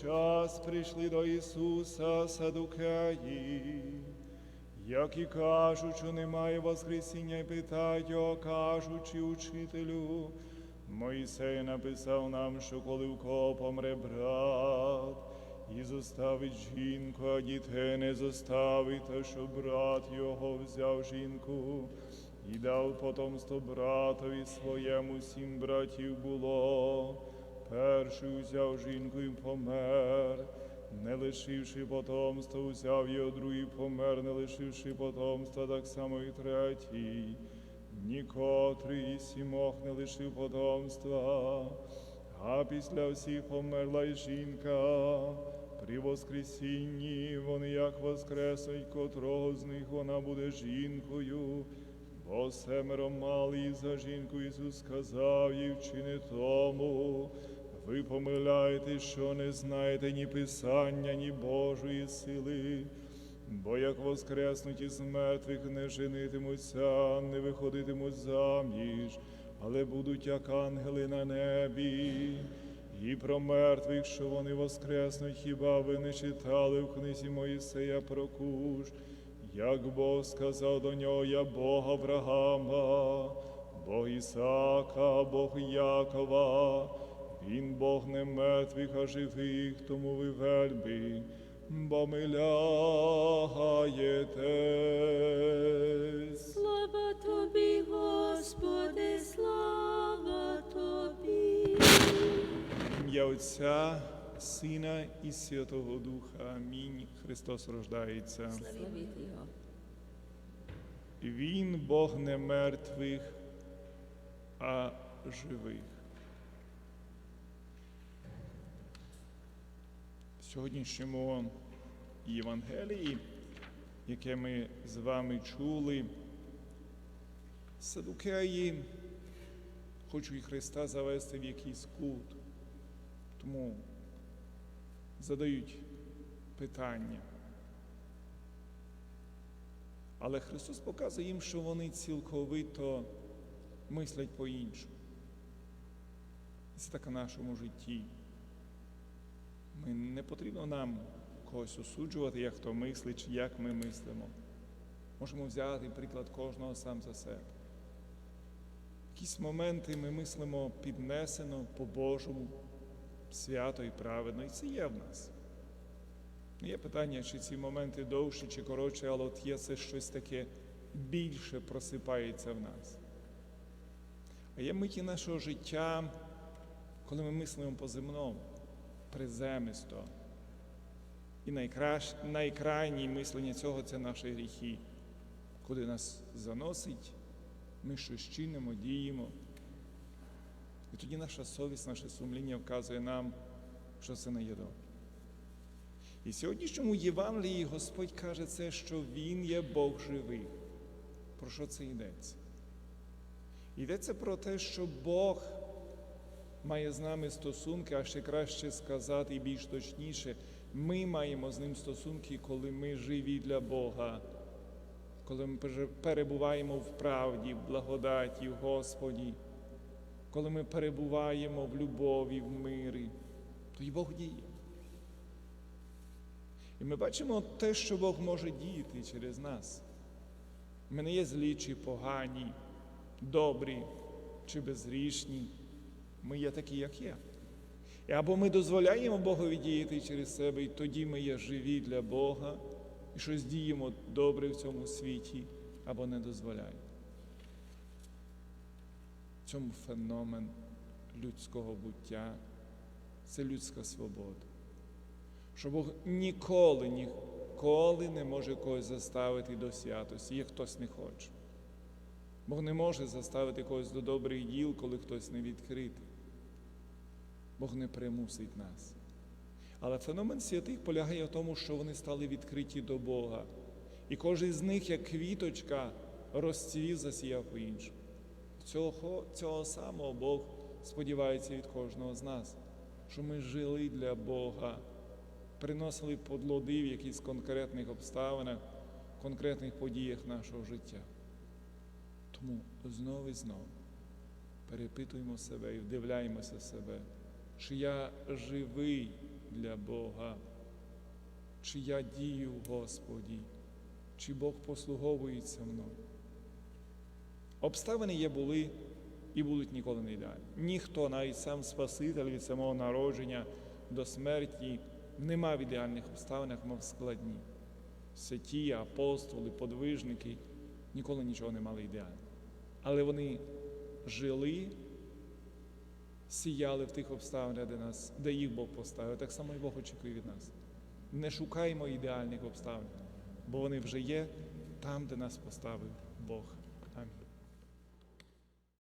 раз прийшли до Ісуса Садукеї, які кажуть, що немає Воскресіння, і питають його, кажучи учителю. Моїсей написав нам, що коли в кого помре брат, і зоставить жінку, а дітей не зоставить, та що брат його взяв жінку і дав потомство братові своєму сім братів було. Перший взяв жінку і помер, не лишивши потомства, взяв його другий помер, не лишивши потомства, так само і третій. Нікотрий сімох не лишив потомства, а після всіх померла й жінка. При Воскресінні вони як воскреснуть, котрого з них вона буде жінкою. Бо семеро мали за жінку Ісус сказав їй вчини тому. Ви помиляєтесь, що не знаєте ні Писання, ні Божої сили. Бо як воскреснуть із мертвих не женитимуться, не виходитимуть заміж, але будуть як ангели на небі. І про мертвих, що вони воскреснуть, хіба ви не читали в книзі Моїсея про куш, як Бог сказав до нього, я Бог Авраама, Бог Ісака, Бог Якова, Він Бог не мертвих, а живих, тому ви вельми, бо миляєтесь. Слава тобі, Господи, слава тобі. Ім'я Отця, Сина і Святого Духа. Амінь. Христос рождається. Славіть його. Він Бог не мертвих, а живих. Сьогоднішньому Євангелії, яке ми з вами чули, садукеї хочуть Христа завести в якийсь кут, тому задають питання. Але Христос показує їм, що вони цілковито мислять по-іншому. Це так в нашому житті. Ми не потрібно нам когось осуджувати, як хто мислить, як ми мислимо. Можемо взяти приклад кожного сам за себе. Якісь моменти ми мислимо піднесено, по-божому, свято і праведно, і це є в нас. Ну, Є питання, чи ці моменти довші, чи коротші, але от є це щось таке більше просипається в нас. А є миті нашого життя, коли ми мислимо по-земному, приземисто. І найкращ, найкрайнє мислення цього це наші гріхи. Коли нас заносить, ми щось чинимо, діємо. І тоді наша совість, наше сумління вказує нам, що це не є добре. І в сьогоднішньому Євангелії Господь каже це, що Він є Бог живий. Про що це йдеться? Йдеться про те, що Бог має з нами стосунки, а ще краще сказати і більш точніше, ми маємо з ним стосунки, коли ми живі для Бога, коли ми перебуваємо в правді, в благодаті, в Господі, коли ми перебуваємо в любові, в мирі, тоді Бог діє. І ми бачимо те, що Бог може діяти через нас. Ми не є злі чи погані, добрі чи безгрішні. Ми є такі, як є. І або ми дозволяємо Богові діяти через себе, і тоді ми є живі для Бога і щось діємо добре в цьому світі, або не дозволяємо. В цьому феномен людського буття це людська свобода що Бог ніколи, ніколи не може когось заставити до святості, як хтось не хоче. Бог не може заставити когось до добрих діл, коли хтось не відкритий. Бог не примусить нас. Але феномен святих полягає в тому, що вони стали відкриті до Бога. І кожен з них, як квіточка, розцвів, засіяв по-іншому. Цього, цього самого Бог сподівається від кожного з нас, що ми жили для Бога приносили подлоди в якихось конкретних обставинах, конкретних подіях нашого життя. Тому знову і знову перепитуємо себе і вдивляємося себе, чи я живий для Бога. Чи я дію в Господі, чи Бог послуговується мною. Обставини є були і будуть ніколи не ідеальні. Ніхто, навіть сам Спаситель від самого народження до смерті, не мав ідеальних обставин, мав складні. Святі, апостоли, подвижники ніколи нічого не мали ідеально. Але вони жили, сіяли в тих обставинах, де, нас, де їх Бог поставив. Так само і Бог очікує від нас. Не шукаємо ідеальних обставин, бо вони вже є там, де нас поставив Бог.